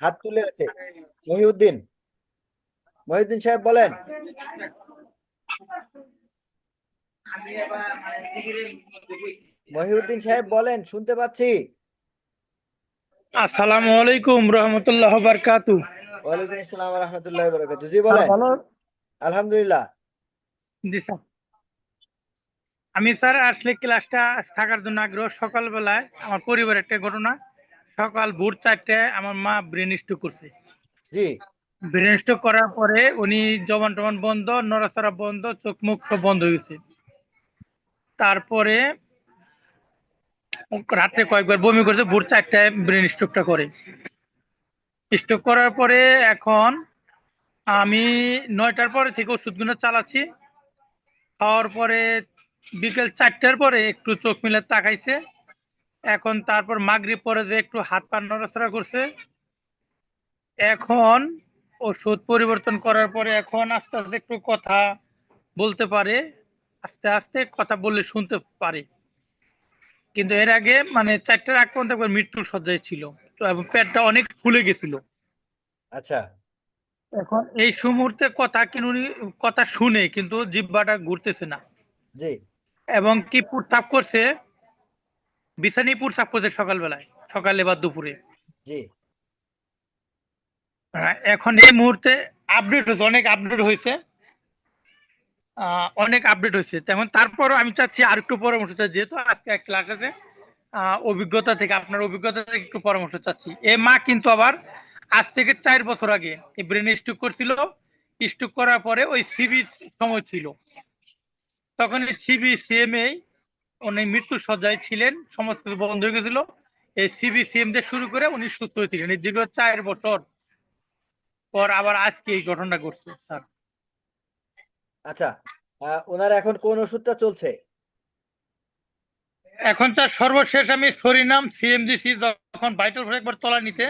হাত তুলে আছে। মহিউদ্দিন। মহিউদ্দিন সাহেব বলেন। মহিউদ্দিন সাহেব বলেন শুনতে পাচ্ছি। আসসালামু আলাইকুম রহমতুল্লাহ বারকাতু ওয়ালাইকুম আসসালাম রহমতুল্লাহ বরকাতুহ। জি বলেন। আলহামদুলিল্লাহ। জি স্যার। আমি স্যার আসলে ক্লাসটা থাকার জন্য আগ্রহ সকালবেলায় আমার পরিবারের একটা ঘটনা। সকাল ভোর চারটায় আমার মা ব্রেন স্ট্রোক করছে। জি। ব্রেন স্ট্রোক করার পরে উনি জবান টবান বন্ধ নড়াচড়া বন্ধ চোখ মুখ সব বন্ধ হয়ে গেছে। তারপরে রাত্রে কয়েকবার বমি করছে ভোর চারটায় ব্রেন স্ট্রোকটা করে। স্ট্রোক করার পরে এখন আমি নয়টার পরে থেকে ওষুধগুলো চালাচ্ছি। খাওয়ার পরে বিকেল চারটার পরে একটু চোখ মিলে তাকাইছে। এখন তারপর মাগরিব পরে যে একটু হাত পা নড়াচড়া করছে এখন ওষুধ পরিবর্তন করার পরে এখন আস্তে আস্তে একটু কথা বলতে পারে আস্তে আস্তে কথা বললে শুনতে পারে। কিন্তু এর আগে মানে চারটার আগ পর্যন্ত একবার মৃত্যুর সজ্জায় ছিল তো এবং পেটটা অনেক ফুলে গেছিল। আচ্ছা। এখন এই মুহূর্তে কথা কিন্তু কথা শুনে কিন্তু জিব্বাটা ঘুরতেছে না। জি। এবং কি পুরসাপ করছে বিছানি পুরসাপ করছে সকালবেলায় সকালে বা দুপুরে। জি। এখন এই মুহূর্তে আপডেট হয়েছে অনেক আপডেট হয়েছে। অনেক আপডেট হয়েছে। তেমন তারপরও আমি চাচ্ছি আর একটু পরামর্শ চাই যেহেতু আজকে এক ক্লাস আছে অভিজ্ঞতা থেকে আপনার অভিজ্ঞতা থেকে একটু পরামর্শ চাচ্ছি। এ মা কিন্তু আবার আজ থেকে চার বছর আগে এই ব্রেন স্ট্রোক করছিল। স্ট্রোক করার পরে ওই সিবি সময় ছিল। তখন সিবি সিএমএ উনি মৃত্যু সজ্জায় ছিলেন সমস্ত বন্ধ হয়ে গেছিল। এই সিবি সিএম দিয়ে শুরু করে উনি সুস্থ হয়েছিলেন এই দীর্ঘ চার বছর পর আবার আজকে এই ঘটনা ঘটছে স্যার। আচ্ছা ওনার এখন কোন ওষুধটা চলছে? এখন স্যার সর্বশেষ আমি সরিনাম সিএম দিছি যখন ভাইটাল ভরে একবার তলা নিতে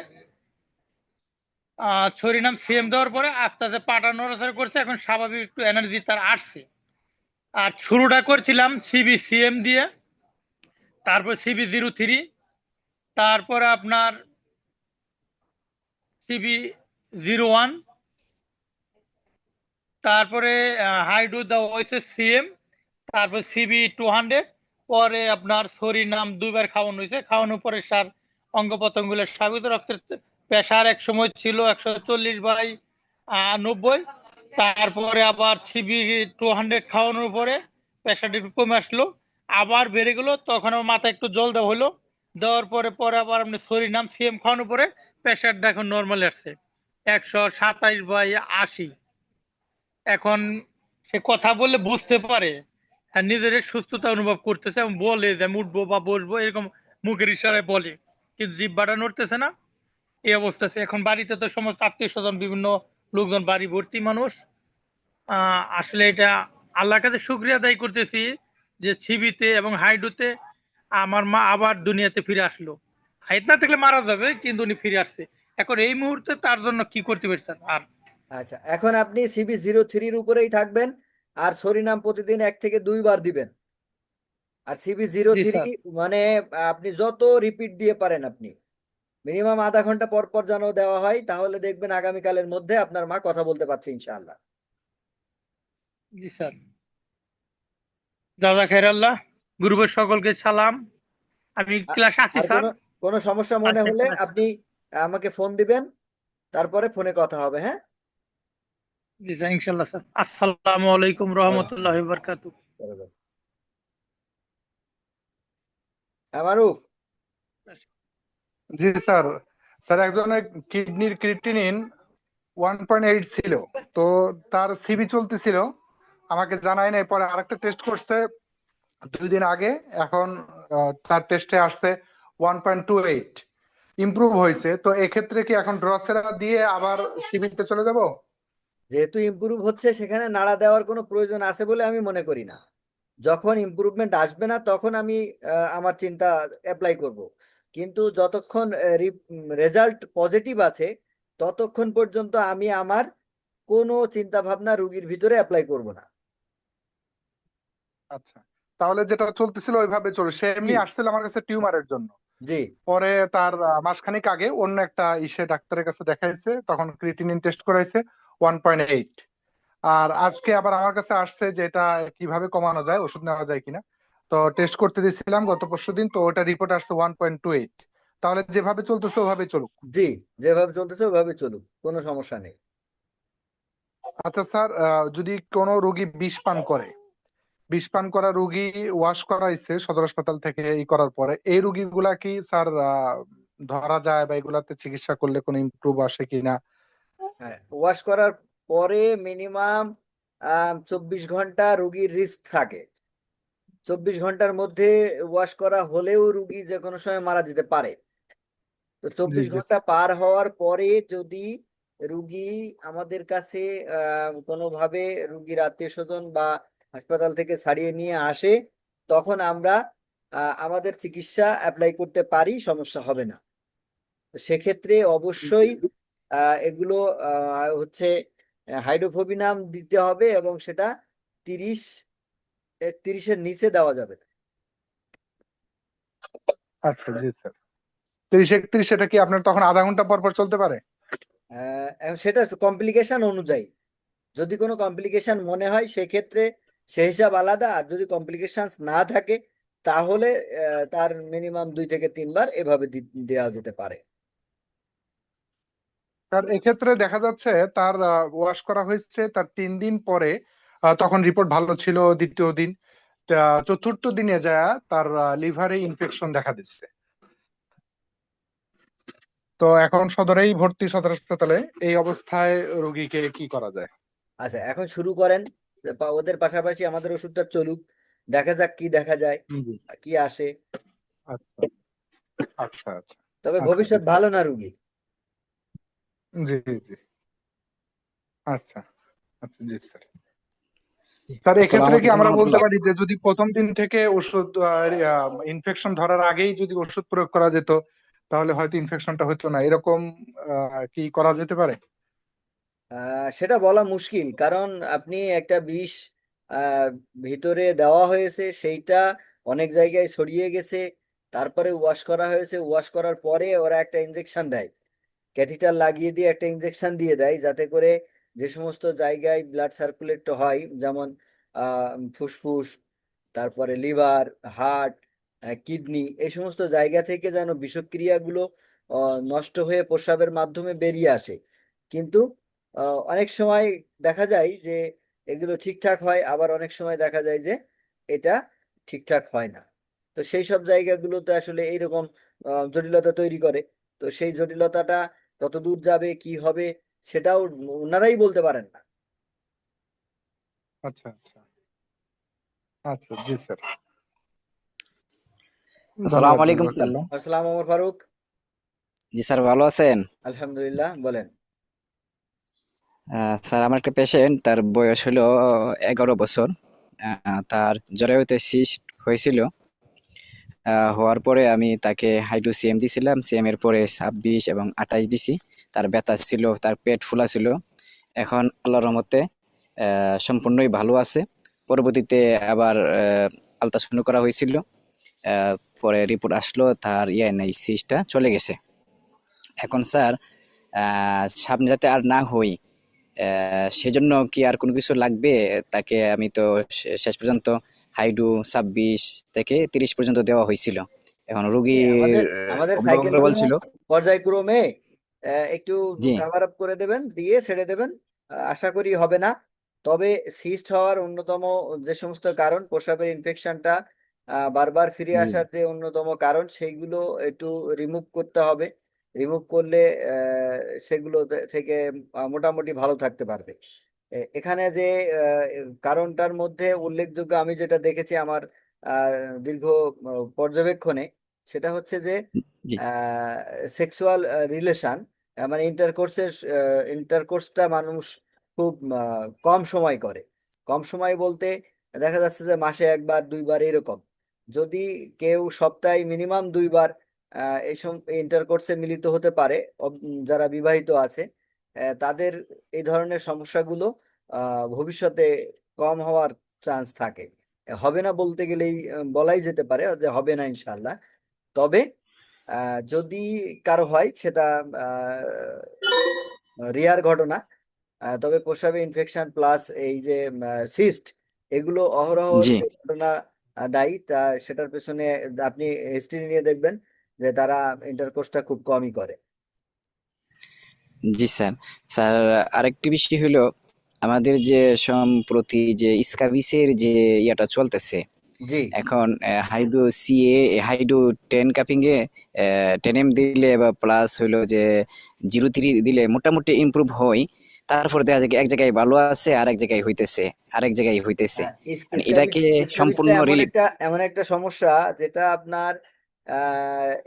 আহ, সরিনাম সিএম দেওয়ার পরে আস্তে আস্তে পাটা নড়াচড়া করছে এখন স্বাভাবিক একটু এনার্জি তার আসছে। আর শুরুটা করছিলাম সিবি সিএম দিয়ে, তারপর সিবি জিরো থ্রি তারপর আপনার সিবি জিরো ওয়ান তারপরে হাইডু দেওয়া হয়েছে সিএম তারপর সিবি টু হান্ড্রেড পরে আপনার শরীর নাম দুইবার খাওয়ানো হয়েছে। খাওয়ানোর পরে সার অঙ্গ প্রত্যঙ্গুলো স্বাভাবিক রক্তের প্রেশার এক সময় ছিল একশো চল্লিশ বাই নব্বই তারপরে আবার সিবি টু হান্ড্রেড খাওয়ানোর পরে প্রেশারটা একটু কমে আসলো, আবার বেড়ে গেলো, তখন আমার মাথায় একটু জল দেওয়া হলো, দেওয়ার পরে পরে আবার আপনি শরীর নাম সিএম খাওয়ানোর পরে প্রেশারটা এখন নর্মাল আসছে, একশো সাতাইশ বাই আশি। এখন সে কথা বললে বুঝতে পারে, আর নিজের সুস্থতা অনুভব করতেছে, এবং বলে যে আমি উঠবো বা বসবো, এরকম মুখের ইশারায় বলে, কিন্তু জিব্বাটা নড়তেছে না, এই অবস্থা আছে। এখন বাড়িতে তো সমস্ত আত্মীয় স্বজন বিভিন্ন লোকজন বাড়ি ভর্তি মানুষ। আসলে এটা আল্লাহর কাছে শুক্রিয়া আদায় করতেছি যে ছিবিতে এবং হাইডুতে আমার মা আবার দুনিয়াতে ফিরে আসলো। হাইট না থাকলে মারা যাবে কিন্তু উনি ফিরে আসছে। এখন এই মুহূর্তে তার জন্য কি করতে পারছেন আর আচ্ছা এখন আপনি সিবি জিরো থ্রির উপরেই থাকবেন আর সরিনাম প্রতিদিন এক থেকে দুইবার দিবেন। আর সিবি জিরো থ্রি মানে আপনি যত রিপিট দিয়ে পারেন আপনি। মিনিমাম আধা ঘণ্টা পর পর যেন দেওয়া হয় তাহলে দেখবেন আগামীকালের মধ্যে আপনার মা কথা বলতে পারছে ইনশাআল্লাহ। জি স্যার। দাদা গ্রুপের সকলকে সালাম। আমি ক্লাস আছি স্যার। কোনো সমস্যা মনে আচ্ছা, হলে আচ্ছা। আপনি আমাকে ফোন দিবেন তারপরে ফোনে কথা হবে হ্যাঁ? জি স্যার ইনশাল্লাহ স্যার। আসসালামু আলাইকুম রহমতুল্লাহ বারকাতু বরাবর। হ্যাঁ, মারুফ। জি, স্যার। স্যার, একজনের কিডনির ক্রিপ্টিনিন ওয়ান পয়েন্ট এইট ছিল। তো তার সিবি চলতেছিল। আমাকে জানায় নাই, পরে আরেকটা টেস্ট করছে। দুই দিন আগে এখন তার টেস্টে আসছে one point two eight improve হয়েছে। তো এক্ষেত্রে কি এখন ড্রসেরা দিয়ে আবার সিবিতে চলে যাব? যেহেতু ইমপ্রুভ হচ্ছে, সেখানে নাড়া দেওয়ার কোনো প্রয়োজন আছে বলে আমি মনে করি না। যখন ইমপ্রুভমেন্ট আসবে না, তখন আমি আমার চিন্তা অ্যাপ্লাই করব। কিন্তু যতক্ষণ রেজাল্ট পজিটিভ আছে ততক্ষণ পর্যন্ত আমি আমার কোনো চিন্তা ভাবনা রুগীর ভিতরে অ্যাপ্লাই করব না। আচ্ছা তাহলে যেটা চলতেছিল ওইভাবে চলে সে এমনি আসছিল আমার কাছে টিউমারের জন্য। জি। পরে তার মাসখানেক আগে অন্য একটা ইসে ডাক্তারের কাছে দেখাইছে তখন ক্রিটিনিন টেস্ট করাইছে ওয়ান পয়েন্ট এইট আর আজকে আবার আমার কাছে আসছে যে এটা কীভাবে কমানো যায় ওষুধ নেওয়া যায় কিনা। তো টেস্ট করতে দিয়েছিলাম গত পরশু দিন তো ওটা রিপোর্ট আসছে ওয়ান পয়েন্ট টু এইট তাহলে যেভাবে চলতেছে ওভাবে চলুক। জি যেভাবে চলতেছে ওভাবে চলুক কোনো সমস্যা নেই। আচ্ছা স্যার যদি কোনো রোগী বিষ পান করে বিষ পান করা রোগী ওয়াশ করাইছে সদর হাসপাতাল থেকে এই করার পরে এই রোগীগুলা কি স্যার ধরা যায় বা এগুলাতে চিকিৎসা করলে কোনো ইমপ্রুভ আসে কিনা? হ্যাঁ ওয়াশ করার পরে মিনিমাম চব্বিশ ঘণ্টা রুগীর রিস্ক থাকে। চব্বিশ ঘণ্টার মধ্যে ওয়াশ করা হলেও রুগী যে কোনো সময় মারা যেতে পারে। তো চব্বিশ ঘণ্টা পার হওয়ার পরে যদি রুগী আমাদের কাছে কোনোভাবে রুগীর আত্মীয় স্বজন বা হাসপাতাল থেকে ছাড়িয়ে নিয়ে আসে তখন আমরা আমাদের চিকিৎসা অ্যাপ্লাই করতে পারি সমস্যা হবে না। সেক্ষেত্রে অবশ্যই আহ, এগুলো আহ, হচ্ছে হাইড্রোফোবিনাম দিতে হবে এবং সেটা তিরিশ একত্রিশের নিচে দেওয়া যাবে। না। আচ্ছা জি স্যার তিরিশ একত্রিশ এটা কি আপনার তখন আধা ঘণ্টা পর পর চলতে পারে? সেটা কমপ্লিকেশন অনুযায়ী। যদি কোনো কমপ্লিকেশন মনে হয় সেক্ষেত্রে সে হিসাব আলাদা। আর যদি কমপ্লিকেশন না থাকে তাহলে তার মিনিমাম দুই থেকে তিনবার এভাবে দেওয়া যেতে পারে। স্যার এক্ষেত্রে দেখা যাচ্ছে তার ওয়াশ করা হয়েছে তার তিন দিন পরে তখন রিপোর্ট ভালো ছিল দ্বিতীয় দিন। চতুর্থ দিনে যায় তার লিভারে ইনফেকশন দেখা দিচ্ছে। তো এখন সদরেই ভর্তি সদর হাসপাতালে। এই অবস্থায় রোগীকে কি করা যায়? আচ্ছা এখন শুরু করেন। ওদের পাশাপাশি আমাদের ওষুধটা চলুক। দেখা যাক কি দেখা যায় কি আসে। আচ্ছা। আচ্ছা আচ্ছা। তবে আচ্ছা, ভবিষ্যৎ আচ্ছা। ভালো না রুগী। জি জি। আচ্ছা আচ্ছা জি স্যার। স্যার এক্ষেত্রে কি আমরা বলতে পারি যে যদি প্রথম দিন থেকে ওষুধ ইনফেকশন ধরার আগেই যদি ওষুধ প্রয়োগ করা যেত তাহলে হয়তো ইনফেকশনটা হতো না। এরকম কি করা যেতে পারে? সেটা বলা মুশকিল। কারণ আপনি একটা বিষ ভিতরে দেওয়া হয়েছে সেইটা অনেক জায়গায় ছড়িয়ে গেছে তারপরে ওয়াশ করা হয়েছে। ওয়াশ করার পরে ওরা একটা ইনজেকশন দেয়। ক্যাথিটার লাগিয়ে দিয়ে একটা ইনজেকশন দিয়ে দেয় যাতে করে যে সমস্ত জায়গায় ব্লাড সার্কুলেট হয়, যেমন ফুসফুস, তারপরে লিভার, হার্ট কিডনি, এই সমস্ত জায়গা থেকে যেন বিষক্রিয়াগুলো নষ্ট হয়ে প্রস্রাবের মাধ্যমে বেরিয়ে আসে। কিন্তু অনেক সময় দেখা যায় যে এগুলো ঠিকঠাক হয়, আবার অনেক সময় দেখা যায় যে এটা ঠিকঠাক হয় না। তো সেই সব জায়গাগুলোতে আসলে এইরকম জটিলতা তৈরি করে। তো সেই জটিলতাটা কত দূর যাবে, কি হবে সেটাও ওনারাই বলতে পারেন না। আচ্ছা আচ্ছা। আচ্ছা জি স্যার। আসসালামু আলাইকুম স্যার। আসসালাম ওমর ফারুক। জি স্যার ভালো আছেন? আলহামদুলিল্লাহ বলেন। আহ, স্যার আমার একটা পেশেন্ট তার বয়স হলো এগারো বছর। আহ, তার জরায়ুতে সিস্ট হয়েছিল। আহ, হওয়ার পরে আমি তাকে হাইড্রো সিএম দিছিলাম। সিএম এর পরে ছাব্বিশ এবং আঠাশ দিছি। তার ব্যথা ছিল তার পেট ফুলা ছিল। এখন আল্লাহর রহমতে সম্পূর্ণই ভালো আছে। পরবর্তীতে আবার আলট্রাসাউন্ড করা হয়েছিল। পরে রিপোর্ট আসলো তার ইয়ে নাই সিস্টটা চলে গেছে। এখন স্যার সামনে যাতে আর না হই সেজন্য কি আর কোনো কিছু লাগবে? তাকে আমি তো শেষ পর্যন্ত হাইডু ছাব্বিশ থেকে তিরিশ পর্যন্ত দেওয়া হয়েছিল। এখন সাইকেল বলছিল। পর্যায়ক্রমে একটু। কাভার আপ করে দেবেন দিয়ে ছেড়ে দেবেন আশা করি হবে না তবে সিস্ট হওয়ার অন্যতম যে সমস্ত কারণ প্রস্রাবের ইনফেকশনটা বারবার ফিরে। আসার যে অন্যতম কারণ সেইগুলো একটু রিমুভ করতে হবে রিমুভ করলে সেগুলো থেকে মোটামুটি ভালো থাকতে পারবে এখানে যে কারণটার মধ্যে উল্লেখযোগ্য আমি যেটা দেখেছি আমার আহ, দীর্ঘ পর্যবেক্ষণে সেটা হচ্ছে যে। সেক্সুয়াল রিলেশন মানে ইন্টারকোর্সের ইন্টারকোর্সটা মানুষ খুব কম সময় করে। কম সময় বলতে দেখা যাচ্ছে যে মাসে একবার, দুইবার এরকম। যদি কেউ সপ্তাহে মিনিমাম দুইবার এই ইন্টারকোর্সে মিলিত হতে পারে যারা বিবাহিত আছে তাদের এই ধরনের সমস্যাগুলো ভবিষ্যতে কম হওয়ার চান্স থাকে। হবে না বলতে গেলেই বলাই যেতে পারে যে হবে না ইনশাল্লাহ তবে যদি কারও হয় সেটা রেয়ার ঘটনা তবে প্রস্রাবে ইনফেকশন প্লাস এই যে সিস্ট এগুলো অহরহ ঘটনা দায়ী তা সেটার পেছনে আপনি হিস্ট্রি নিয়ে দেখবেন যে তারা ইন্টারকোর্সটা খুব কমই করে। জি স্যার। স্যার আরেকটি বিষয় হলো আমাদের যে সম্প্রতি যে স্কাবিসের যে ইয়াটা চলতেছে এখন হাইড্রো সিএ হাইড্রো টেন কাপিং এ টেন এম দিলে বা প্লাস হইল যে জিরো থ্রি দিলে মোটামুটি ইমপ্রুভ হয়। তারপর দেখা যায় এক জায়গায় ভালো আছে আর এক জায়গায় হইতেছে আরেক জায়গায় হইতেছে। হ্যাঁ, মানে এটাকে সম্পূর্ণ এমন একটা এমন একটা সমস্যা যেটা আপনার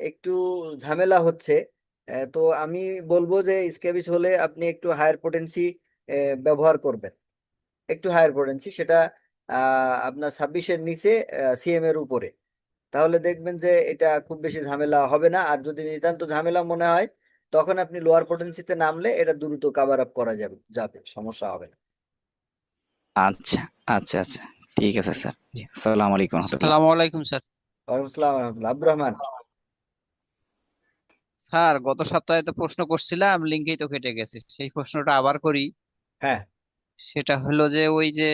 একটু ঝামেলা হচ্ছে। তো আমি বলব যে স্ক্যাবিস হলে আপনি একটু হায়ার পোটেন্সি ব্যবহার করবেন। একটু হায়ার পোটেন্সি সেটা আপনার ছাব্বিশের নিচে সিএম এর উপরে। তাহলে দেখবেন যে এটা খুব বেশি ঝামেলা হবে না। আর যদি নিতান্ত ঝামেলা মনে হয় তখন আপনি লোয়ার পটেন্সিতে নামলে এটা দ্রুত কাভার আপ করা যাবে যাবে সমস্যা হবে না। আচ্ছা আচ্ছা আচ্ছা। ঠিক আছে স্যার। জি আসসালামু আলাইকুম আসসালামু আলাইকুম স্যার। ওয়ালাইকুম আসসালাম রহমতুল্লাহ। আব্দুর রহমান। স্যার গত সপ্তাহে তো প্রশ্ন করছিলাম লিঙ্কেই তো কেটে গেছে। সেই প্রশ্নটা আবার করি। হ্যাঁ। সেটা হলো যে ওই যে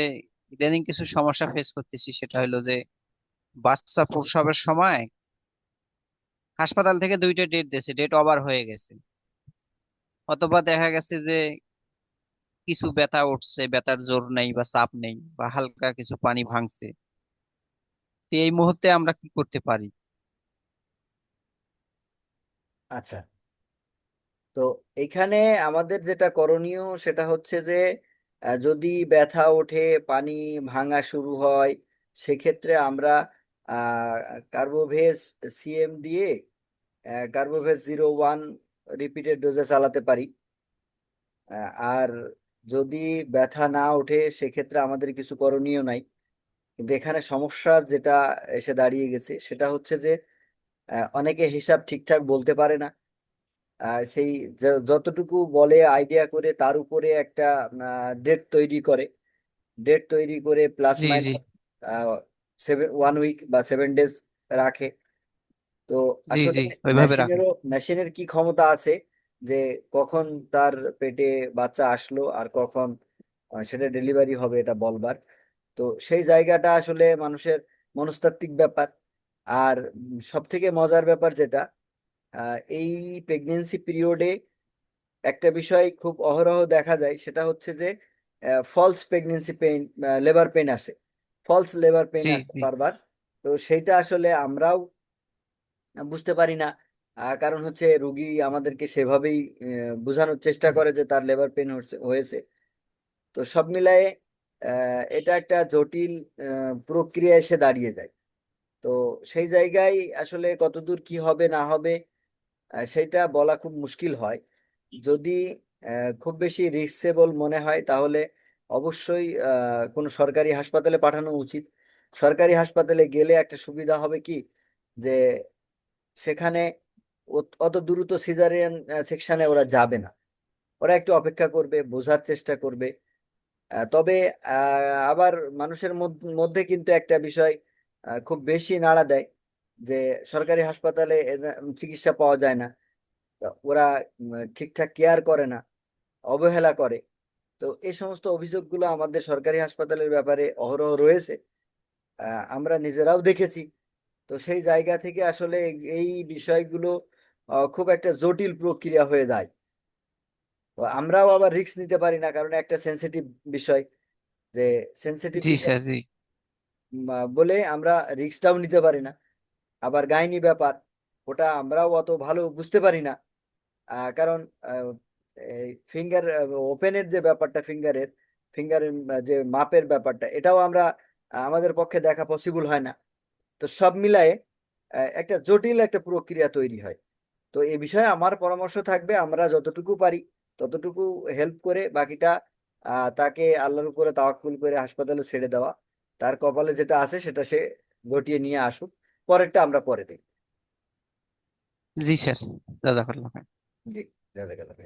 ইদানিং কিছু সমস্যা ফেস করতেছি, সেটা হলো যে বাচ্চা প্রসবের সময় হাসপাতাল থেকে দুইটা ডেট দিয়েছে ডেট ওভার হয়ে গেছে। অথবা দেখা গেছে যে কিছু ব্যথা উঠছে, ব্যথার জোর নেই বা চাপ নেই বা হালকা কিছু পানি ভাঙছে। তো এই মুহূর্তে আমরা কি করতে পারি? আচ্ছা। তো এখানে আমাদের যেটা করণীয় সেটা হচ্ছে যে যদি ব্যথা ওঠে, পানি ভাঙা শুরু হয়, সেক্ষেত্রে আমরা কার্বোভেজ সিএম দিয়ে carbo veg zero one repeated ডোজে চালাতে পারি। আর যদি ব্যথা না ওঠে, সেক্ষেত্রে আমাদের কিছু করণীয় নাই। কিন্তু এখানে সমস্যা যেটা এসে দাঁড়িয়ে গেছে, সেটা হচ্ছে যে অনেকে হিসাব ঠিকঠাক বলতে পারে না। সেই যতটুকু বলে আইডিয়া করে তার উপরে একটা ডেট তৈরি করে। ডেট তৈরি করে plus minus seven one week বা সেভেন ডেজ রাখে। তো জি আসলে ওইভাবে মেশিনেরও মেশিনের কি ক্ষমতা আছে যে কখন তার পেটে বাচ্চা আসলো আর কখন সেটা ডেলিভারি হবে এটা বলবার। তো সেই জায়গাটা আসলে মানুষের মনস্তাত্ত্বিক ব্যাপার। আর সব থেকে মজার ব্যাপার যেটা এই প্রেগনেন্সি পিরিয়ডে একটা বিষয় খুব অহরহ দেখা যায় সেটা হচ্ছে যে false pregnancy pain labour pain আসে। ফলস লেবার পেইন বারবার। তো সেইটা আসলে আমরাও বুঝতে পারি না। কারণ হচ্ছে রুগী আমাদেরকে সেভাবেই বোঝানোর চেষ্টা করে যে তার লেবার পেইন হয়েছে। তো সব মিলায়ে আহ, এটা একটা জটিল আহ, প্রক্রিয়া এসে দাঁড়িয়ে যায়। তো সেই জায়গায় আসলে কতদূর কি হবে না হবে সেটা বলা খুব মুশকিল হয়। যদি খুব বেশি রিস্কেবল মনে হয়, তাহলে অবশ্যই কোনো সরকারি হাসপাতালে পাঠানো উচিত। সরকারি হাসপাতালে গেলে একটা সুবিধা হবে কি? যে সেখানে অত- দ্রুত সিজারিয়ান সেকশনে ওরা যাবে না। ওরা একটু অপেক্ষা করবে, বোঝার চেষ্টা করবে। তবে আবার মানুষের মধ্যে কিন্তু একটা বিষয় খুব বেশি নাড়া দেয়। যে সরকারি হাসপাতালে চিকিৎসা পাওয়া যায় না। ওরা ঠিকঠাক কেয়ার করে না অবহেলা করে। তো এই সমস্ত অভিযোগগুলো আমাদের সরকারি হাসপাতালের ব্যাপারে অহরহ রয়েছে। আমরা নিজেরাও দেখেছি। তো সেই জায়গা থেকে আসলে এই- বিষয়গুলো খুব একটা জটিল প্রক্রিয়া হয়ে যায়। আমরাও আবার রিস্ক নিতে পারি না কারণ একটা সেন্সিটিভ বিষয়। যে সেনসিটিভ বলে আমরা রিস্কটাও নিতে পারি না। আবার গাইনি ব্যাপার, ওটা আমরাও অত ভালো বুঝতে পারি না। কারণ ফিঙ্গার ওপেনের যে ব্যাপারটা ফিঙ্গারের ফিঙ্গারের যে মাপের ব্যাপারটা, এটাও আমরা আমাদের পক্ষে দেখা পসিবল হয় না। তো সব মিলায়ে একটা জটিল একটা প্রক্রিয়া তৈরি হয়। তো এ বিষয়ে আমার পরামর্শ থাকবে, আমরা যতটুকু পারি, ততটুকু হেল্প করে বাকিটা তাকে আল্লাহর উপরে তাওয়াক্কুল করে হাসপাতালে ছেড়ে দেওয়া, তার কপালে যেটা আছে সেটা সে গটিয়ে নিয়ে আসুক। পরেরটা আমরা পরে দেখব জি স্যার জাজাকাল্লাহ। জি জাজাকাল্লাহ।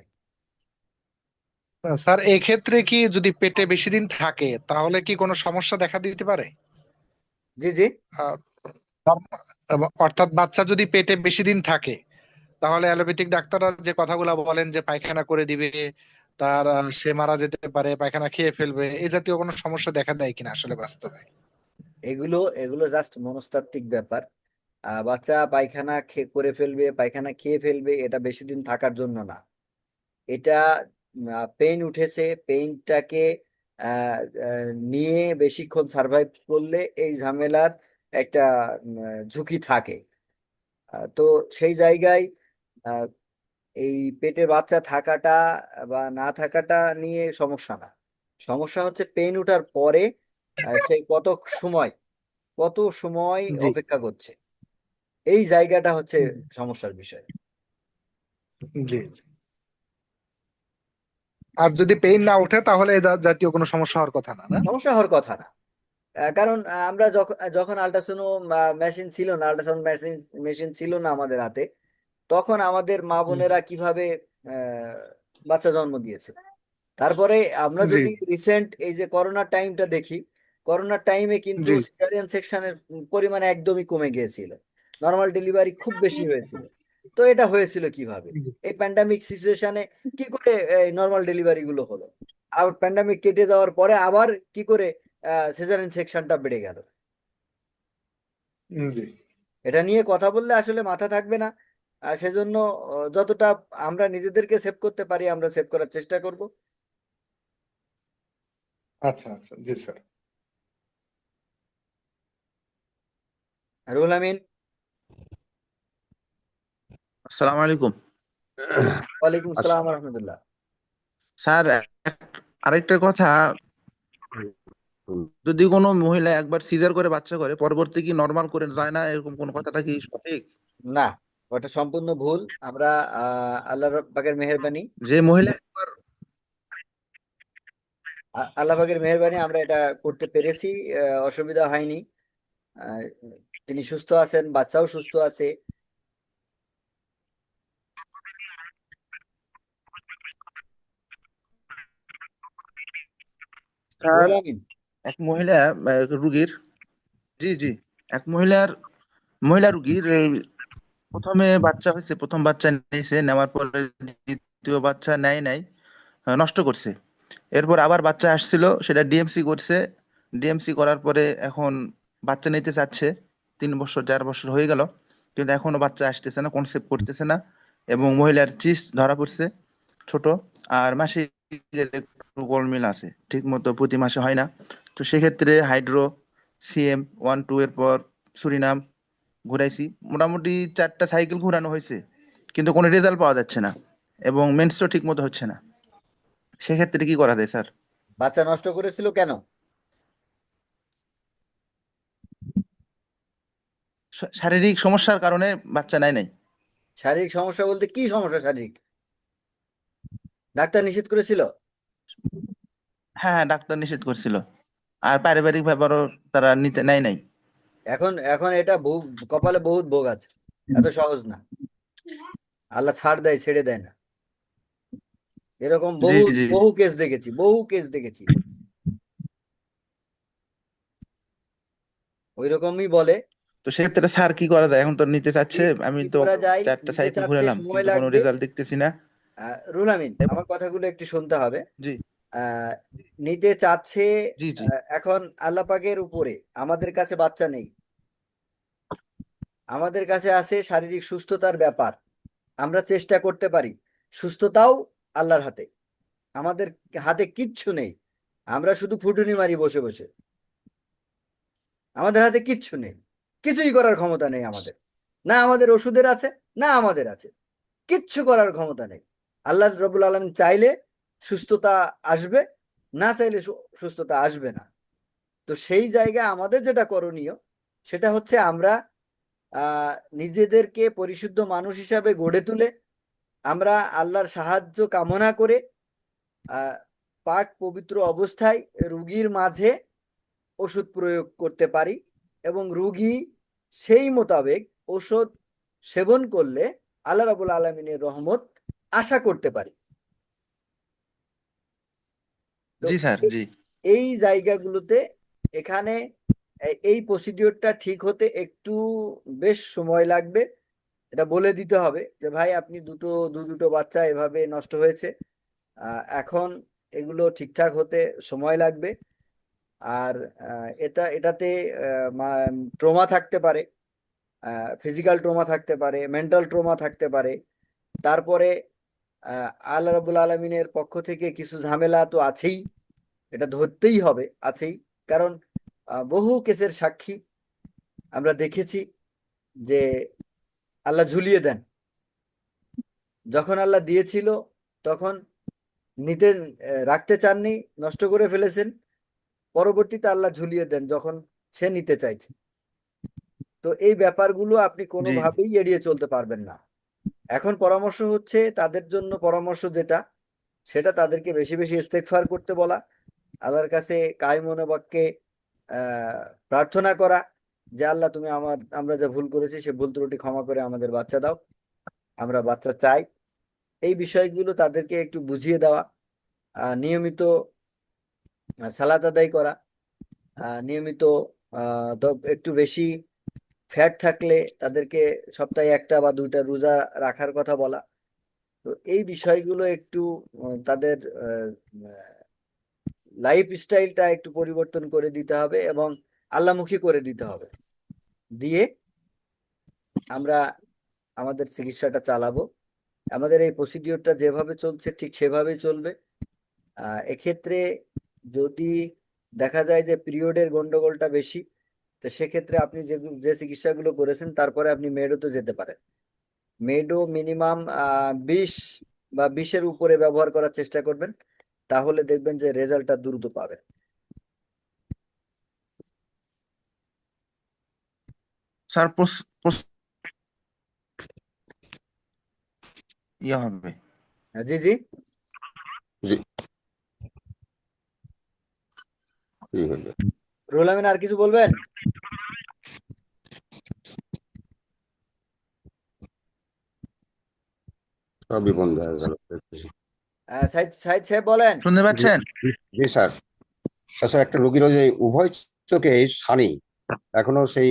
স্যার এক্ষেত্রে কি যদি পেটে বেশি দিন থাকে তাহলে কি কোনো সমস্যা দেখা দিতে পারে জি জি আহ, অর্থাৎ বাচ্চা যদি পেটে বেশি দিন থাকে তাহলে অ্যালোপ্যাথিক ডাক্তাররা যে কথাগুলো বলেন যে পায়খানা করে দিবে তার সে মারা যেতে পারে পায়খানা খেয়ে ফেলবে এই জাতীয় কোনো সমস্যা দেখা দেয় কিনা আসলে বাস্তবে এগুলো এগুলো জাস্ট মনস্তাত্ত্বিক ব্যাপার। বাচ্চা পায়খানা খেয়ে করে ফেলবে, পায়খানা খেয়ে ফেলবে, এটা বেশি দিন থাকার জন্য না। এটা পেইন উঠেছে পেইনটাকে নিয়ে বেশিক্ষণ সার্ভাইভ করলে এই ঝামেলার একটা ঝুঁকি থাকে। তো সেই জায়গায় এই পেটে বাচ্চা থাকাটা বা না থাকাটা নিয়ে সমস্যা না। সমস্যা হচ্ছে পেইন ওঠার পরে আহ, সে কত সময় কত সময়। অপেক্ষা করছে? এই জায়গাটা হচ্ছে সমস্যার বিষয়। জি। আর যদি পেইন না ওঠে তাহলে জাতীয় কোনো সমস্যা হওয়ার কথা না না? সমস্যা হওয়ার কথা না। কারণ আমরা যখন যখন আল্ট্রাসাউন্ড মেশিন ছিল না আল্ট্রাসাউন্ড মেশিন মেশিন ছিল না আমাদের হাতে তখন আমাদের মা বোনেরা কীভাবে আহ, বাচ্চা জন্ম দিয়েছে? তারপরে আমরা যদি রিসেন্ট এই যে করোনার টাইমটা দেখি করোনার টাইমে কিন্তু। সিজারিয়ান সেকশনের পরিমাণ একদমই কমে গিয়েছিল। নর্মাল ডেলিভারি খুব বেশি হয়েছিল। তো এটা হয়েছিল কীভাবে? এই প্যান্ডামিক সিচুয়েশনে কি করে নর্মাল ডেলিভারি গুলো হলো? আর প্যান্ডামিক কেটে যাওয়ার পরে আবার কি করে সিজারিয়ান সেকশনটা বেড়ে গেল? জি। এটা নিয়ে কথা বললে আসলে মাথা থাকবে না। সেজন্য যতটা আমরা নিজেদেরকে সেভ করতে পারি আমরা সেভ করার চেষ্টা করব। আচ্ছা আচ্ছা। জি স্যার রুহুল আমিন। আসসালামু আলাইকুম। ওয়ালাইকুম আচ্ছা। আসসালাম রহমতুল্লাহ। স্যার আরেকটা কথা। যদি কোনো মহিলা একবার সিজার করে বাচ্চা করে পরবর্তী কি নর্মাল করে যায় না? এরকম কোন কথাটা কি সঠিক? না ওটা সম্পূর্ণ ভুল। আমরা আহ আল্লাহ পাকের মেহেরবানি। যে মহিলা একবার আল্লাহ পাকের মেহেরবানি আমরা এটা করতে পেরেছি। অসুবিধা হয়নি। তিনি সুস্থ আছেন বাচ্চাও সুস্থ আছে। এক মহিলা রুগীর জি জি এক মহিলার মহিলা রুগীর প্রথমে বাচ্চা হয়েছে প্রথম বাচ্চা নিয়েছে নেওয়ার পরে দ্বিতীয় বাচ্চা নেয় নাই নষ্ট করছে। এরপর আবার বাচ্চা আসছিল সেটা ডিএমসি করছে। ডিএমসি করার পরে এখন বাচ্চা নিতে চাচ্ছে। বছর, চার বছর হয়ে গেল। কিন্তু এখনও বাচ্চা আসতেছে না কনসেপ্ট করতেছে না। এবং মহিলার চিস্ট ধরা পড়ছে ছোট, আর মাসিকের একটু গোলমিল আছে। ঠিক মতো প্রতি মাসে হয় না। তো সেক্ষেত্রে হাইড্রো সিএম ওয়ান টু এর পর সুরিনাম ঘুরাইছি। মোটামুটি চারটা সাইকেল ঘুরানো হয়েছে, কিন্তু কোনো রেজাল্ট পাওয়া যাচ্ছে না। এবং মেন্সও ঠিক মতো হচ্ছে না। সেক্ষেত্রে কি করা যায়, স্যার? বাচ্চা নষ্ট করেছিল কেন? শারীরিক সমস্যার কারণে বাচ্চা নেয় নাই। শারীরিক সমস্যা বলতে কি সমস্যা শারীরিক? ডাক্তার নিষেধ করেছিল? হ্যাঁ হ্যাঁ ডাক্তার নিষেধ করছিল। আর পারিবারিক ব্যাপারও তারা নিতে নেয় নাই। এখন এখন এটা বহু কপালে বহুত ভোগ আছে। এত সহজ না। আল্লাহ ছাড় দেয় ছেড়ে দেয় না। এরকম বহু বহু কেস দেখেছি বহু কেস দেখেছি। ওই রকমই বলে। তো সেক্ষেত্রে স্যার কি করা যায়? এখন তো নিতে চাচ্ছে আমি তো চারটা সাইকেল ঘুরালাম কোনো রেজাল্ট দেখতেছি না। রুহুল আমিন আমার কথাগুলো একটু শুনতে হবে। জি। নিতে চাচ্ছে এখন আল্লাহ পাকের উপরে আমাদের কাছে বাচ্চা নেই। আমাদের কাছে আছে শারীরিক সুস্থতার ব্যাপার আমরা চেষ্টা করতে পারি। সুস্থতাও আল্লাহর হাতে আমাদের হাতে কিচ্ছু নেই আমরা শুধু ফুটুনি মারি বসে বসে। আমাদের হাতে কিচ্ছু নেই। কিছুই করার ক্ষমতা নেই আমাদের। না আমাদের ওষুধের আছে, না আমাদের আছে। কিচ্ছু করার ক্ষমতা নেই। আল্লাহ রবুল আলমিন চাইলে সুস্থতা আসবে, না চাইলে সুস্থতা আসবে না। তো সেই জায়গায় আমাদের যেটা করণীয়, সেটা হচ্ছে আমরা নিজেদেরকে পরিশুদ্ধ মানুষ হিসাবে গড়ে তুলে আমরা আল্লাহর সাহায্য কামনা করে পাক পবিত্র অবস্থায় রুগীর মাঝে ওষুধ প্রয়োগ করতে পারি এবং রুগী সেই মোতাবেক ওষুধ সেবন করলে আল্লাহ রাবুল আলমিনের রহমত আশা করতে পারি। জি স্যার এই- জি। এই জায়গাগুলোতে এখানে এই প্রসিডিওরটা ঠিক হতে একটু বেশ সময় লাগবে। এটা বলে দিতে হবে যে ভাই আপনি দুটো দু দুটো বাচ্চা এভাবে নষ্ট হয়েছে। আহ, এখন এগুলো ঠিকঠাক হতে সময় লাগবে। আর এটা, এটাতে ট্রমা থাকতে পারে ফিজিক্যাল ট্রমা থাকতে পারে, মেন্টাল ট্রমা থাকতে পারে। তারপরে আল্লাহ রাবুল আলমিনের পক্ষ থেকে কিছু ঝামেলা তো আছেই, এটা ধরতেই হবে, আছেই। কারণ বহু কেসের সাক্ষী আমরা দেখেছি যে আল্লাহ ঝুলিয়ে দেন। যখন আল্লাহ দিয়েছিল, তখন নিতে রাখতে চাননি, নষ্ট করে ফেলেছেন। পরবর্তীতে আল্লাহ ঝুলিয়ে দেন যখন সে নিতে চাইছে। তো এই ব্যাপারগুলো আপনি কোনোভাবেই এড়িয়ে চলতে পারবেন না। এখন পরামর্শ হচ্ছে তাদের জন্য পরামর্শ যেটা সেটা তাদেরকে বেশি বেশি ইস্তেগফার করতে বলা আল্লাহর কাছে কায় মনে বাক্যে আহ প্রার্থনা করা যে আল্লাহ তুমি আমার আমরা যা ভুল করেছি সে ভুল ত্রুটি ক্ষমা করে আমাদের বাচ্চা দাও আমরা বাচ্চা চাই। এই বিষয়গুলো তাদেরকে একটু বুঝিয়ে দেওয়া আহ, নিয়মিত সালাত আদায় করা। নিয়মিত একটু বেশি ফ্যাট থাকলে তাদেরকে সপ্তাহে একটা বা দুইটা রোজা রাখার কথা বলা। তো এই বিষয়গুলো একটু তাদের লাইফ স্টাইলটা একটু পরিবর্তন করে দিতে হবে এবং আল্লামুখী করে দিতে হবে। দিয়ে আমরা আমাদের চিকিৎসাটা চালাবো। আমাদের এই প্রসিডিওরটা যেভাবে চলছে ঠিক সেভাবেই চলবে। এক্ষেত্রে যদি দেখা যায় যে পিরিয়ডের গন্ডগোলটা বেশি তো সেক্ষেত্রে আপনি যে যে চিকিৎসাগুলো করেছেন তারপরে আপনি মেডোতে যেতে পারেন। মেডো মিনিমাম আহ বিশ বা বিশের উপরে ব্যবহার করার চেষ্টা করবেন তাহলে দেখবেন যে রেজাল্টটা দ্রুত পাবেন। স্যার ইয়ে হবে। হ্যাঁ, জি। জি ঠিক আছে রুহুল আমিন আর কিছু বলবেন? সবই বন্ধ হয়ে গেল। সাইদ সাইদ সাহেব বলেন। শুনতে পাচ্ছেন? জি স্যার। স্যার একটা রোগীর ওই যে উভয় চোখে সানি এখনও সেই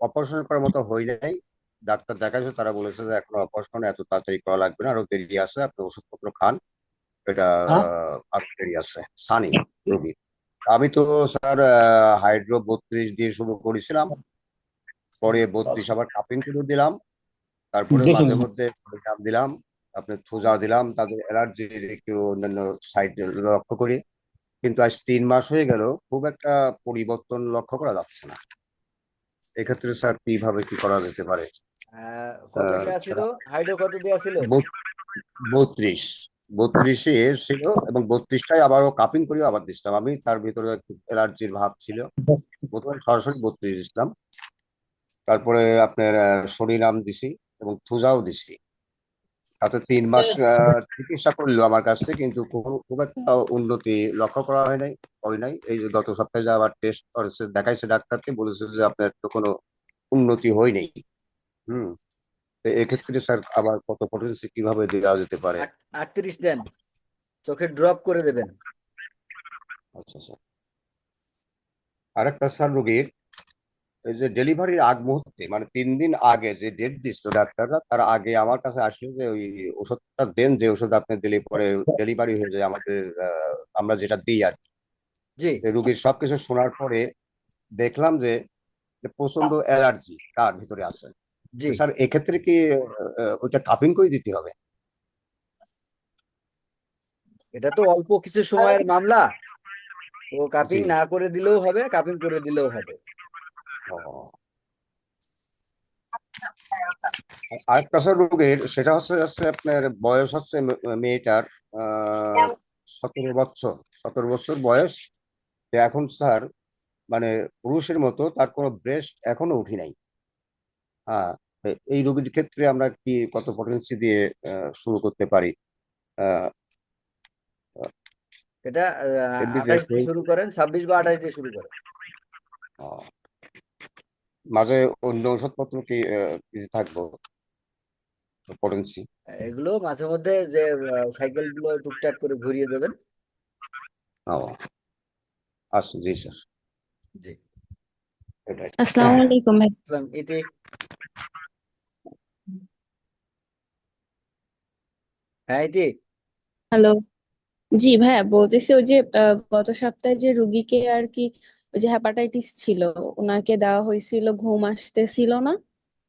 অপারেশন করার মতো হয় নাই। ডাক্তার দেখাচ্ছে তারা বলেছে যে এখনও অপারেশন এত তাড়াতাড়ি করা লাগবে না আরও দেরি আছে আপনি ওষুধপত্র খান। এটা আহ, আরও দেরি আছে। সানি রোগীর আমি তো স্যার হাইড্রো বত্রিশ দিয়ে শুরু করেছিলাম। পরে বত্রিশ আবার কাপিং শুরু দিলাম। তারপরে মাঝে মধ্যে দিলাম আপনার থুজা দিলাম তাদের অ্যালার্জির একটু অন্যান্য সাইড লক্ষ্য করি। কিন্তু আজ তিন মাস হয়ে গেল খুব একটা পরিবর্তন লক্ষ্য করা যাচ্ছে না। এক্ষেত্রে স্যার কীভাবে কি করা যেতে পারে? ছিল বত্রিশ। বত্রিশে ছিল এবং বত্রিশটাই আবারও কাপিং করেও আবার দিচ্ছিলাম আমি তার ভিতরে একটু অ্যালার্জির ভাব ছিল। প্রথমে সরাসরি বত্রিশ দিচ্ছিলাম তারপরে আপনার শরীরাম দিছি এবং থুজাও দিছি। তাতে তিন মাস চিকিৎসা করল আমার কাছ কিন্তু খুব- একটা উন্নতি লক্ষ্য করা হয় নাই করি নাই। এই যে গত সপ্তাহে আবার টেস্ট দেখাইছে ডাক্তারকে, বলেছে যে আপনার তো কোনো উন্নতি হয় নাই হুম। এক্ষেত্রে স্যার আবার কত পটেন্সি কীভাবে দেওয়া যেতে পারে? আটত্রিশ দেন। চোখে ড্রপ করে দেবেন। আচ্ছা স্যার। আরেকটা স্যার রোগীর যে ডেলিভারির আগ মুহূর্তে মানে তিন দিন আগে যে ডেট দিচ্ছিল ডাক্তাররা তার আগে আমার কাছে আসলো যে ওই ওষুধটা দেন যে ওষুধ আপনি দিলে পরে ডেলিভারি হয়ে যায় আমাদের আমরা যেটা দিই আর কি। রোগীর সবকিছু শোনার পরে দেখলাম যে যে প্রচণ্ড অ্যালার্জি তার ভিতরে আছে। জি। স্যার এক্ষেত্রে কি ওইটা কাপিং করে দিতে হবে? এটা তো অল্প কিছু সময়ের মামলা। তো কাপিং না করে দিলেও হবে কাপিং করে দিলেও হবে। আরেকটা স্যার রোগীর সেটা হচ্ছে হচ্ছে আপনার বয়স হচ্ছে মেয়েটার সতেরো বছর সতেরো বছর বয়স। এখন স্যার মানে পুরুষের মতো তার কোনো ব্রেস্ট এখনও উঠি নাই। হ্যাঁ এই রোগীর ক্ষেত্রে আমরা কি কত পটেন্সি দিয়ে আহ, শুরু করতে পারি? আহ, এটা শুরু করেন ছাব্বিশ বা আঠাশ দিয়ে শুরু করেন। মাঝে অন্য ওষুধপত্র কি কিছু থাকব? পটেন্সি এগুলো মাঝে মধ্যে যে সাইকেলগুলো টুকটাক করে ঘুরিয়ে দেবেন। ও। আচ্ছা জি স্যার। জি। আসসালামু আলাইকুম ভাই ইসলাম, এটি হ্যাঁ হ্যালো। জি ভাইয়া বলতেছি ওই যে আহ, গত সপ্তাহে যে রুগীকে আর কি ওই যে হেপাটাইটিস ছিল ওনাকে দেওয়া হয়েছিল ঘুম আসতেছিল না।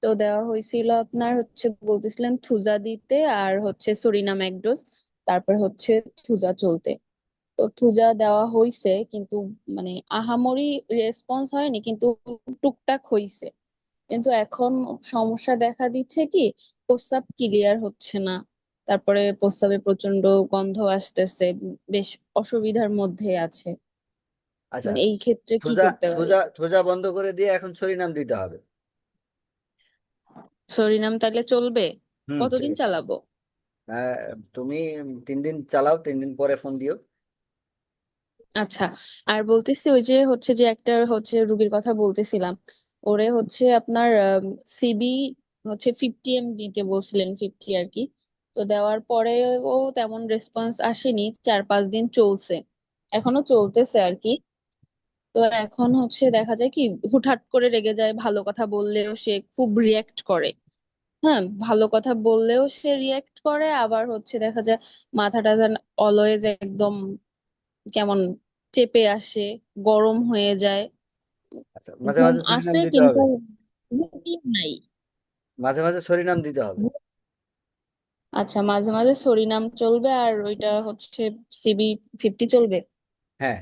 তো দেওয়া হয়েছিল আপনার হচ্ছে বলতেছিলেন থুজা দিতে আর হচ্ছে সরিনাম এক ডোজ তারপর হচ্ছে থুজা চলতে। তো থুজা দেওয়া হয়েছে কিন্তু মানে আহামরি রেসপন্স হয়নি কিন্তু টুকটাক হয়েছে কিন্তু এখন সমস্যা দেখা দিচ্ছে কি প্রস্রাব ক্লিয়ার হচ্ছে না। তারপরে প্রস্রাবে প্রচণ্ড গন্ধ আসতেছে বেশ অসুবিধার মধ্যে আছে। আচ্ছা মানে এই ক্ষেত্রে কি করতে পারি থুজা থুজা বন্ধ করে দিয়ে এখন ছড়িনাম দিতে হবে। সরিনাম তাহলে চলবে? হুম কতদিন ঠিক- চালাবো? আহ, তুমি তিন দিন চালাও তিন দিন পরে ফোন দিও। আচ্ছা আর বলতেছি ওই যে হচ্ছে যে একটা হচ্ছে রুগীর কথা বলতেছিলাম ওরে হচ্ছে আপনার সিবি হচ্ছে ফিফটি এম দিতে বলছিলেন ফিফটি আর কি। তো দেওয়ার পরেও তেমন রেসপন্স আসেনি। চার পাঁচ দিন চলছে। এখনও চলতেছে আর কি। তো এখন হচ্ছে দেখা যায় কি হুটহাট করে রেগে যায় ভালো কথা বললেও সে খুব রিয়াক্ট করে। হ্যাঁ ভালো কথা বললেও সে রিয়াক্ট করে। আবার হচ্ছে দেখা যায় মাথাটা অলওয়েজ একদম কেমন চেপে আসে গরম হয়ে যায়। আচ্ছা মাঝে ঘুম মাঝে আসে দিতে কিন্তু হবে। রুটিন নাই। মাঝে মাঝে ছড়িনাম দিতে হবে। আচ্ছা মাঝে মাঝে সরিনাম চলবে আর ওইটা হচ্ছে সিবি ফিফটি চলবে? হ্যাঁ।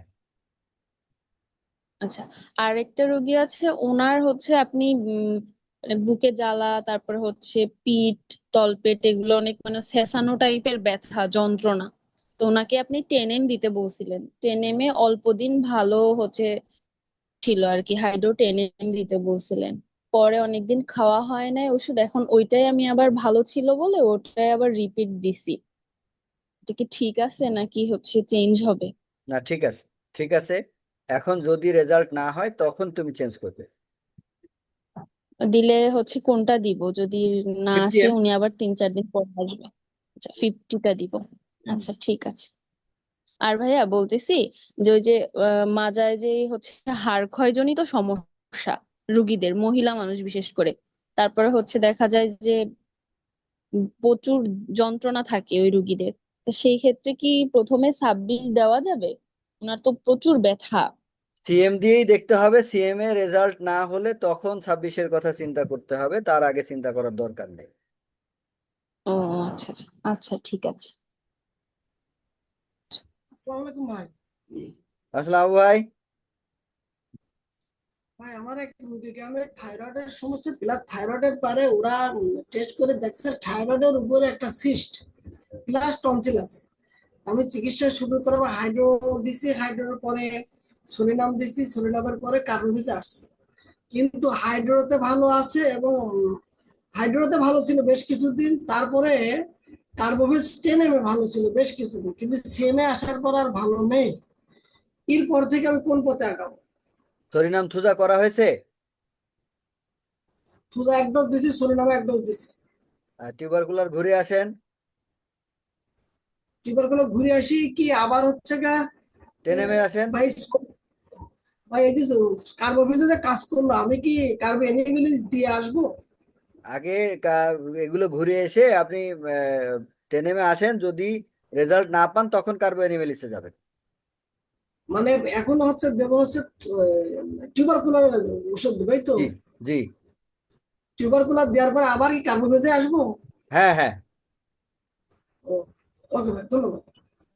আচ্ছা আর একটা রোগী আছে ওনার হচ্ছে আপনি মানে বুকে জ্বালা তারপর হচ্ছে পিঠ তলপেট এগুলো অনেক মানে স্যাঁচানো টাইপের ব্যথা যন্ত্রণা। তো ওনাকে আপনি টেন এম দিতে বলছিলেন। টেন এম এ অল্প দিন ভালো হচ্ছে ছিল আর কি হাইড্রো টেন এম দিতে বলছিলেন। পরে অনেকদিন খাওয়া হয় নাই ওষুধ। এখন ওইটাই আমি আবার ভালো ছিল বলে ওটাই আবার রিপিট দিছি। এটা কি ঠিক আছে নাকি হচ্ছে চেঞ্জ হবে? না ঠিক আছে। ঠিক আছে এখন যদি রেজাল্ট না হয় তখন তুমি চেঞ্জ করবে। দিলে হচ্ছে কোনটা দিব? যদি না আসে উনি আবার তিন চার দিন পর আসবে। আচ্ছা ফিফটিটা দিব। আচ্ছা ঠিক আছে। আর ভাইয়া বলতেছি যে ওই যে মাজায় যে হচ্ছে হাড় ক্ষয়জনিত সমস্যা রুগীদের মহিলা মানুষ বিশেষ করে। তারপরে হচ্ছে দেখা যায় যে প্রচুর যন্ত্রণা থাকে ওই রুগীদের। তো সেই ক্ষেত্রে কি প্রথমে ছাব্বিশ দেওয়া যাবে? ওনার তো প্রচুর ব্যথা। সিএম দিয়েই দেখতে হবে সিএম এর রেজাল্ট না হলে তখন ছাব্বিশের কথা চিন্তা করতে হবে তার আগে চিন্তা করার দরকার নেই। ও আচ্ছা আচ্ছা আচ্ছা ঠিক আছে। আসসালামু আলাইকুম ভাই। আসসালাম ভাই। ভাই, আমার এক রুগীকে আমি থাইরয়েডের সমস্যা প্লাস থাইরয়েডের পরে ওরা টেস্ট করে দেখছে থাইরয়েডের উপরে একটা সিস্ট প্লাস টনসিল আছে। আমি চিকিৎসা শুরু করার হাইড্রো দিছি হাইড্রোর পরে সরিনাম দিছি সরিনামের পরে কার্বোভিজ আসছে। কিন্তু হাইড্রোতে ভালো আছে এবং হাইড্রোতে ভালো ছিল বেশ কিছুদিন, তারপরে কার্বোভিজ টেনে ভালো ছিল বেশ কিছুদিন। কিন্তু সেমে আসার পর আর ভালো নেই। এরপর থেকে আমি কোন পথে আগাবো? সরিনাম থুজা করা হয়েছে? থুজা এক ডোজ দিছি সরিনামে এক ডোজ দিছি। টিউবারকুলার ঘুরে আসেন। টিউবারগুলো ঘুরে আসি কি আবার হচ্ছে গা টেনেমে আসেন। ভাই ভাই এই যে কার্বোভিজে যে কাজ করল আমি কি কার্বো এনিবিলিস দিয়ে আসব? আগে এগুলো ঘুরে এসে আপনি টেনেমে আসেন। যদি রেজাল্ট না পান তখন কার্বো অ্যানিমেলিসে যাবেন। মানে এখন হচ্ছে দেবো হচ্ছে টিউবার কুলার ওষুধ দেবে তো? জি টিউবারকুলার টিউবার কুলার দেওয়ার পর আবার কি কার্বোভেজে আসব? হ্যাঁ হ্যাঁ। ওকে ভাই ধন্যবাদ।